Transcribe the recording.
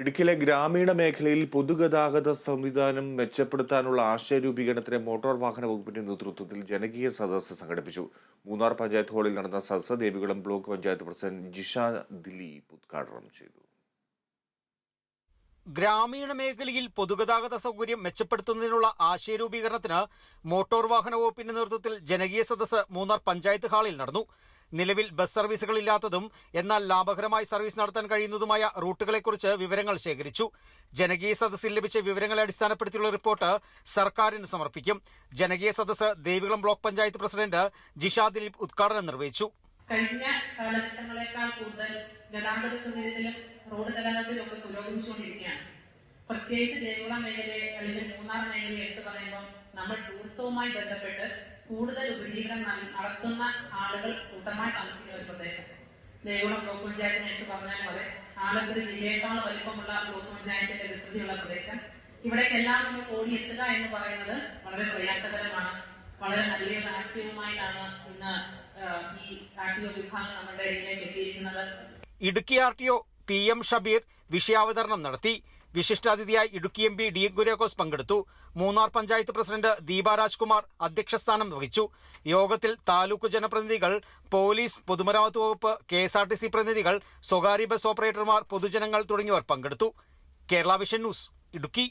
ഇടുക്കിയിലെ ഗ്രാമീണ മേഖലയിൽ പൊതുഗതാഗത സംവിധാനം മെച്ചപ്പെടുത്താനുള്ള ആശയ രൂപീകരണത്തിന് മോട്ടോർ വാഹന വകുപ്പിന്റെ നേതൃത്വത്തിൽ ജനകീയ സദസ്സ് സംഘടിപ്പിച്ചു. മൂന്നാർ പഞ്ചായത്ത് ഹാളിൽ നടന്ന സദസ്സ് ദേവികുളം ബ്ലോക്ക് പഞ്ചായത്ത് പ്രസിഡന്റ് ജിഷ ദിലീപ് ഉദ്ഘാടനം ചെയ്തു. ഗ്രാമീണ മേഖലയിൽ പൊതുഗതാഗത സൗകര്യം മെച്ചപ്പെടുത്തുന്നതിനുള്ള ആശയരൂപീകരണത്തിന് മോട്ടോർ വാഹന വകുപ്പിന്റെ നേതൃത്വത്തിൽ ജനകീയ സദസ്സ് മൂന്നാർ പഞ്ചായത്ത് ഹാളിൽ നടന്നു. നിലവിൽ ബസ് സർവീസുകളില്ലാത്തതും എന്നാൽ ലാഭകരമായി സർവീസ് നടത്താൻ കഴിയുന്നതുമായ റൂട്ടുകളെക്കുറിച്ച് വിവരങ്ങൾ ശേഖരിച്ചു. ജനകീയ സദസ്സിൽ ലഭിച്ച വിവരങ്ങളെ അടിസ്ഥാനപ്പെടുത്തിയുള്ള റിപ്പോർട്ട് സർക്കാരിന് സമർപ്പിക്കും. ജനകീയ സദസ് ദേവികുളം ബ്ലോക്ക് പഞ്ചായത്ത് പ്രസിഡന്റ് ജിഷ ദിലീപ് ഉദ്ഘാടനം നിർവഹിച്ചു. കഴിഞ്ഞ കാലഘട്ടങ്ങളെക്കാൾ കൂടുതൽ ഗതാഗത സൗകര്യത്തിലും റോഡ് ഗതാഗതത്തിലും ഒക്കെ പുരോഗമിച്ചുകൊണ്ടിരിക്കുകയാണ്. പ്രത്യേകിച്ച് ദേവികുളം മേഖലയെ അല്ലെങ്കിൽ മൂന്നാർ മേഖലയെ എടുത്തു പറയുമ്പോൾ നമ്മൾ ടൂറിസവുമായി ബന്ധപ്പെട്ട് കൂടുതൽ ഉപജീവനം നടത്തുന്ന ആളുകൾ കൂട്ടമായി താമസിക്കുന്ന ഒരു പ്രദേശം ദേവികുളം ബ്ലോക്ക് പഞ്ചായത്തിനെ പറഞ്ഞാൽ പറഞ്ഞാലും ആലപ്പുഴ ജില്ലയേക്കാൾ വലിപ്പമുള്ള ബ്ലോക്ക് പഞ്ചായത്തിന്റെ വിസ്തൃതിയുള്ള പ്രദേശം. ഇവിടേക്കെല്ലാം നമ്മൾ എത്തുക എന്ന് പറയുന്നത് വളരെ പ്രയാസകരമാണ്. വളരെ നല്ലൊരു ആശയവുമായിട്ടാണ് ഇന്ന് ഈ ആർ ടി ഒ വിഭാഗം നമ്മുടെ ഇടയിലേക്ക് എത്തിയിരിക്കുന്നത്. Idukki R T O P M Shabeer വിഷയാവതരണം നടത്തി. വിശിഷ്ടാതിഥിയായി Idukki M P D Kuriakose പങ്കെടുത്തു. മൂന്നാർ പഞ്ചായത്ത് പ്രസിഡന്റ് ദീപ രാജ്കുമാർ അധ്യക്ഷസ്ഥാനം വഹിച്ചു. യോഗത്തിൽ താലൂക്ക് ജനപ്രതിനിധികൾ പോലീസ് പൊതുമരാമത്ത് വകുപ്പ് K S R T C പ്രതിനിധികൾ സ്വകാര്യ ബസ് ഓപ്പറേറ്റർമാർ പൊതുജനങ്ങൾ തുടങ്ങിയവർ പങ്കെടുത്തു. Kerala vision news Idukki.